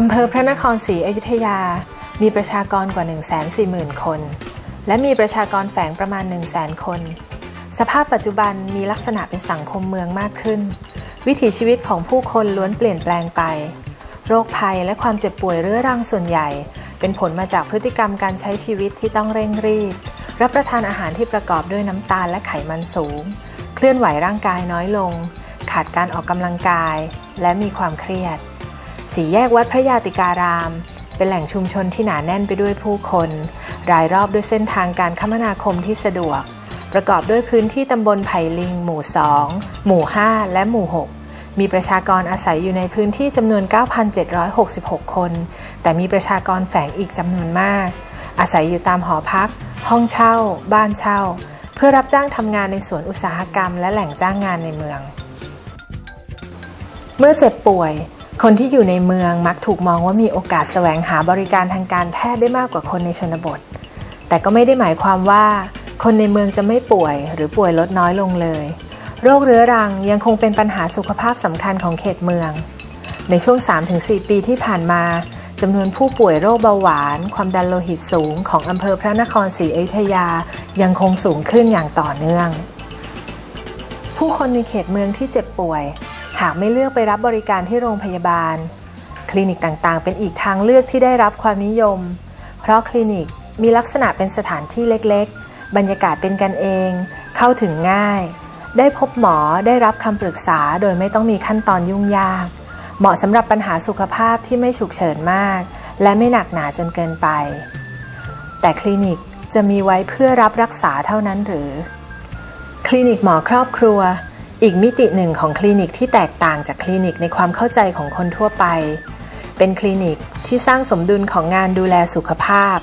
อำเภอพระนครศรีอยุธยา มีประชากรกว่า 140,000 คน และมีประชากรแฝงประมาณ 100,000 คน สภาพปัจจุบันมีลักษณะเป็นสังคมเมืองมากขึ้น วิถีชีวิตของผู้คนล้วนเปลี่ยนแปลงไป โรคภัยและความเจ็บป่วยเรื้อรังส่วนใหญ่ เป็นผลมาจากพฤติกรรมการใช้ชีวิตที่ต้องเร่งรีบ รับประทานอาหารที่ประกอบด้วยน้ำตาลและไขมันสูง เคลื่อนไหวร่างกายน้อยลง ขาดการออกกำลังกาย และมีความเครียด สีแยกวัดพระยาติการาม เป็นแหล่งชุมชนที่หนาแน่นไปด้วยผู้คน รายรอบด้วยเส้นทางการคมนาคมที่สะดวก ประกอบด้วยพื้นที่ตำบลไผ่ลิง หมู่ 2 หมู่ 5 และหมู่ 6 มีประชากรอาศัยอยู่ในพื้นที่จำนวน 9,766 คน แต่มีประชากรแฝงอีกจำนวนมาก อาศัยอยู่ตามหอพัก ห้องเช่า บ้านเช่า เพื่อรับจ้างทำงานในสวนอุตสาหกรรม และแหล่งจ้างงานในเมือง เมื่อเจ็บป่วย คนที่อยู่ในเมืองมักถูกมองว่ามีโอกาสแสวงหาบริการทางการแพทย์ได้มากกว่าคนในชนบท แต่ก็ไม่ได้หมายความว่า คนในเมืองจะไม่ป่วย หรือป่วยลดน้อยลงเลย โรคเรื้อรังยังคงเป็นปัญหาสุขภาพสำคัญของเขตเมือง ในช่วง 3-4 ปีที่ผ่านมาจำนวนผู้ป่วยโรคเบาหวาน ความดันโลหิตสูงของอำเภอพระนครศรีอยุธยายังคงสูงขึ้นอย่างต่อเนื่อง ผู้คนในเขตเมืองที่เจ็บป่วย หากไม่เลือกไปรับบริการที่โรงพยาบาล คลินิกต่างๆ เป็นอีกทางเลือกที่ได้รับความนิยม เพราะคลินิกมีลักษณะเป็นสถานที่เล็กๆ บรรยากาศเป็นกันเอง เข้าถึงง่าย ได้พบหมอได้รับคำปรึกษาโดยไม่ต้องมีขั้นตอนยุ่งยาก เหมาะสำหรับปัญหาสุขภาพที่ไม่ฉุกเฉินมาก และไม่หนักหนาจนเกินไป แต่คลินิกจะมีไว้เพื่อรับรักษาเท่านั้นหรือ คลินิกหมอครอบครัว อีกมิติหนึ่งของคลินิกที่แตกต่างจากคลินิกในความเข้าใจของคนทั่วไป เป็นคลินิกที่สร้างสมดุลของงานดูแลสุขภาพ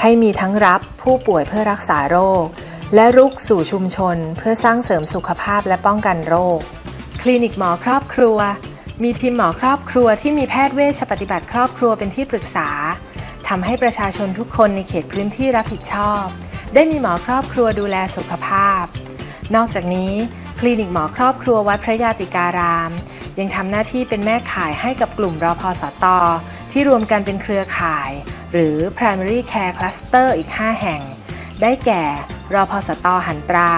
ให้มีทั้งรับผู้ป่วยเพื่อรักษาโรค และรุกสู่ชุมชน เพื่อสร้างเสริมสุขภาพและป้องกันโรค คลินิกหมอครอบครัว มีทีมหมอครอบครัวที่มีแพทย์เวชปฏิบัติครอบครัวเป็นที่ปรึกษาทำให้ประชาชนทุกคนในเขตพื้นที่รับผิดชอบ ได้มีหมอครอบครัวดูแลสุขภาพ นอกจากนี้ คลินิกหมอครอบครัววัดพระยาติการาม ยังทำหน้าที่เป็นแม่ข่ายให้กับกลุ่มรอพสตที่รวมกันเป็นเครือข่าย หรือ primary care cluster อีก 5 แห่ง ได้แก่รอพสตหันตรา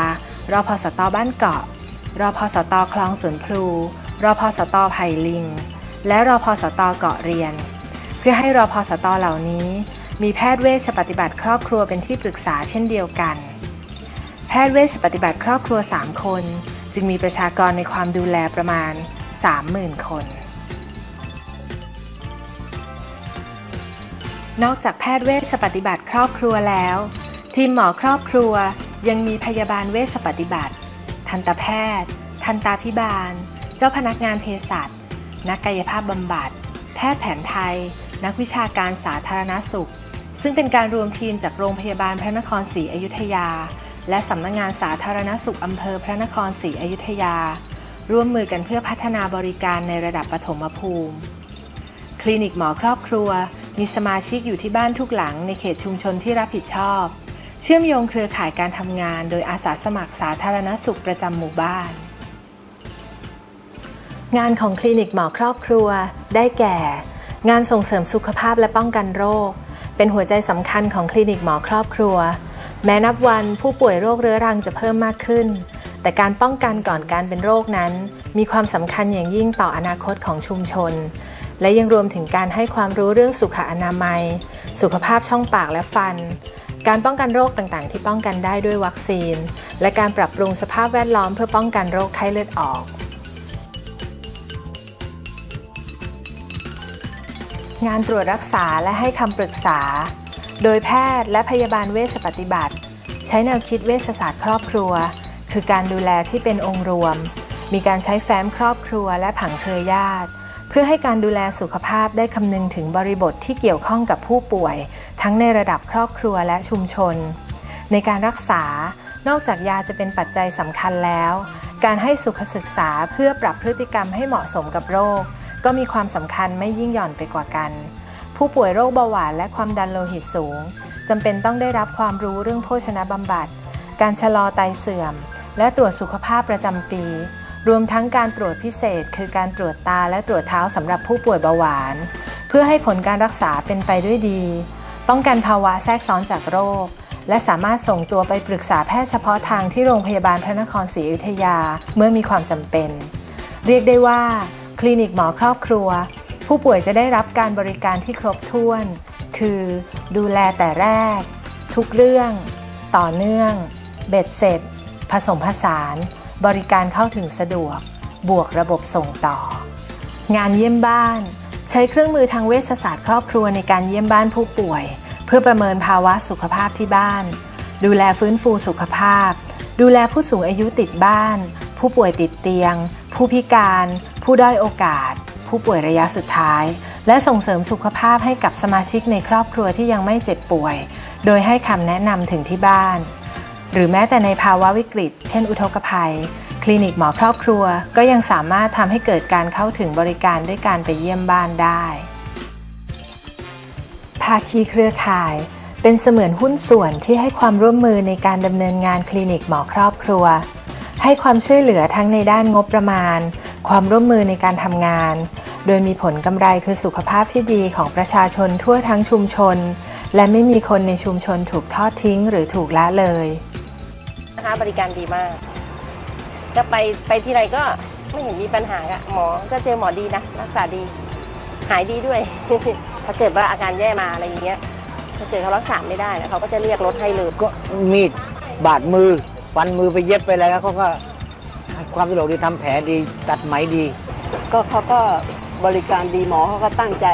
รอพสตบ้านเกาะรอพสตคลองสวนพลูรอพสตไผ่ลิง และรอพสตเกาะเรียน เพื่อให้รอพสตเหล่านี้ มีแพทย์เวชปฏิบัติครอบครัวเป็นที่ปรึกษาเช่นเดียวกัน แพทย์เวชปฏิบัติครอบครัว 3 คน จึงมีประชากรในความดูแลประมาณ 30,000 คน นอกจากแพทย์เวชปฏิบัติครอบครัวแล้ว ทีมหมอครอบครัวยังมีพยาบาลเวชปฏิบัติ ทันตแพทย์ ทันตาพิบาล เจ้าพนักงานเภสัชนักกายภาพบำบัด แพทย์แผนไทย นักวิชาการสาธารณสุข ซึ่งเป็นการรวมทีมจากโรงพยาบาลพระนครศรีอยุธยา และสำนักงานสาธารณสุขอำเภอพระนครศรีอยุธยา ร่วมมือกันเพื่อพัฒนาบริการในระดับปฐมภูมิ คลินิกหมอครอบครัว มีสมาชิกอยู่ที่บ้านทุกหลังในเขตชุมชนที่รับผิดชอบ เชื่อมโยงเครือข่ายการทำงาน โดยอาสาสมัครสาธารณสุขประจำหมู่บ้าน งานของคลินิกหมอครอบครัว ได้แก่ งานส่งเสริมสุขภาพและป้องกันโรค เป็นหัวใจสำคัญของคลินิกหมอครอบครัว แม้นับวันผู้ป่วยโรคเรื้อรังจะเพิ่มมากขึ้น แต่การป้องกันก่อนการเป็นโรคนั้น มีความสำคัญอย่างยิ่งต่ออนาคตของชุมชน และยังรวมถึงการให้ความรู้เรื่องสุขอนามัย สุขภาพช่องปากและฟัน การป้องกันโรคต่างๆ ที่ป้องกันได้ด้วยวัคซีน และการปรับปรุงสภาพแวดล้อมเพื่อป้องกันโรคไข้เลือดออกงานตรวจรักษาและให้คำปรึกษา โดยแพทย์และพยาบาลเวชปฏิบัติ ใช้แนวคิดเวชศาสตร์ครอบครัว คือการดูแลที่เป็นองค์รวม มีการใช้แฟ้มครอบครัวและผังเครือญาติ เพื่อให้การดูแลสุขภาพได้คำนึงถึงบริบทที่เกี่ยวข้องกับผู้ป่วย ทั้งในระดับครอบครัวและชุมชน ในการรักษานอกจากยาจะเป็นปัจจัยสำคัญแล้ว การให้สุขศึกษาเพื่อปรับพฤติกรรมให้เหมาะสมกับโรค ก็มีความสำคัญไม่ยิ่งหย่อนไปกว่ากัน ผู้ป่วยโรคเบาหวานและความดันโลหิตสูงจำเป็นต้องได้รับความรู้เรื่องโภชนะบำบัด การชะลอไตเสื่อม และตรวจสุขภาพประจำปี รวมทั้งการตรวจพิเศษ คือการตรวจตาและตรวจเท้าสำหรับผู้ป่วยเบาหวาน เพื่อให้ผลการรักษาเป็นไปด้วยดี ป้องกันภาวะแทรกซ้อนจากโรค และสามารถส่งตัวไปปรึกษาแพทย์เฉพาะทางที่โรงพยาบาลพระนครศรีอยุธยาเมื่อมีความจำเป็น เรียกได้ว่า คลินิกหมอครอบครัว ผู้ป่วยจะได้รับการบริการที่ครบถ้วน คือดูแลแต่แรก ทุกเรื่อง ต่อเนื่อง เบ็ดเสร็จ ผสมผสาน บริการเข้าถึงสะดวก บวกระบบส่งต่อ งานเยี่ยมบ้าน ใช้เครื่องมือทางเวชศาสตร์ครอบครัวในการเยี่ยมบ้านผู้ป่วย เพื่อประเมินภาวะสุขภาพที่บ้าน ดูแลฟื้นฟูสุขภาพ ดูแลผู้สูงอายุติดบ้าน ผู้ป่วยติดเตียง ผู้พิการ ผู้ด้อยโอกาส ผู้ป่วยระยะสุดท้าย และส่งเสริมสุขภาพให้กับสมาชิกในครอบครัวที่ยังไม่เจ็บป่วย โดยให้คำแนะนำถึงที่บ้าน หรือแม้แต่ในภาวะวิกฤต เช่น อุทกภัย คลินิกหมอครอบครัว ก็ยังสามารถทำให้เกิดการเข้าถึงบริการด้วยการไปเยี่ยมบ้านได้ ภาคีเครือข่ายเป็นเสมือนหุ้นส่วนที่ให้ความร่วมมือในการดำเนินงานคลินิกหมอครอบครัว ให้ความช่วยเหลือทั้งในด้านงบประมาณ ความร่วมมือในการทำงาน โดยมีผลกำไรคือสุขภาพที่ดีของประชาชนทั่วทั้งชุมชน และไม่มีคนในชุมชนถูกทอดทิ้งหรือถูกละเลยนะคะบริการดีมาก ก็ไปไปที่ไรก็ไม่เห็นมีปัญหาอะหมอก็เจอหมอดีนะ รักษาดี หายดีด้วย ถ้าเกิดว่าอาการแย่มาอะไรอย่างเงี้ยถ้าเกิดเขารักษาไม่ได้นะเขาก็จะเรียกรถให้เลยก็มีดบาดมือฟันมือไปเย็บไปอะไรแล้วเขาก็ให้ความสะดวกดีทำแผลดีตัดไหมดี ก็เขาก็ บริการดีหมอเขาก็ตั้งใจ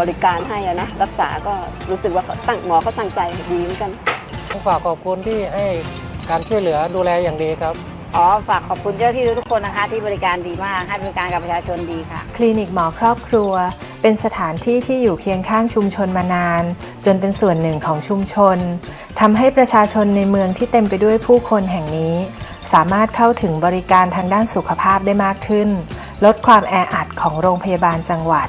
บริการให้อะนะรักษาก็รู้สึกว่าเขาตั้งหมอก็ตั้งใจดีเหมือนกันต้องฝากขอบคุณที่ให้การช่วยเหลือดูแลอย่างดีครับอ๋อฝากขอบคุณเจ้าหน้าที่ทุกๆคนนะคะ ที่บริการดีมากให้บริการกับประชาชนดีค่ะ คลินิกหมอครอบครัว เป็นสถานที่ที่อยู่เคียงข้างชุมชนมานาน จนเป็นส่วนหนึ่งของชุมชนทำให้ประชาชนในเมืองที่เต็มไปด้วยผู้คนแห่งนี้ สามารถเข้าถึงบริการทางด้านสุขภาพได้มากขึ้น ลดความแออัดของโรงพยาบาลจังหวัด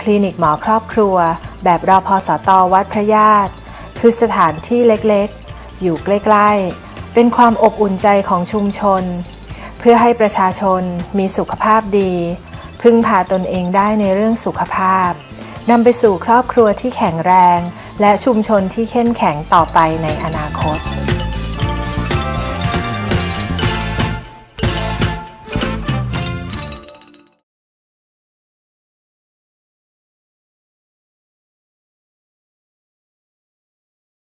คลินิกหมอครอบครัว แบบรอพอสตวัดพระญาติคือสถานที่เล็กๆ อยู่ใกล้ๆ เป็นความอบอุ่นใจของชุมชน เพื่อให้ประชาชนมีสุขภาพดี พึ่งพาตนเองได้ในเรื่องสุขภาพนำไปสู่ครอบครัวที่แข็งแรง และชุมชนที่เข้มแข็งต่อไปในอนาคต